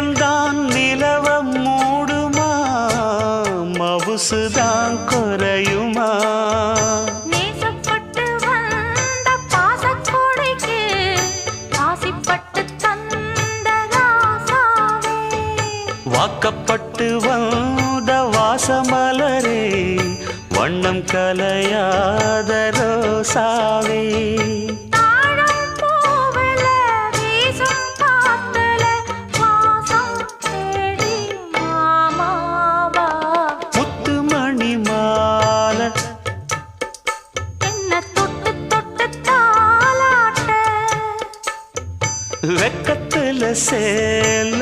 திறந்தான் நிலவம் மூடுமா? மவுசுதான் குறையுமா? வாக்கப்பட்டு வந்த வாசமலரே வண்ணம் கலையாத ரோசாவே. வெக்கத்துல சேல்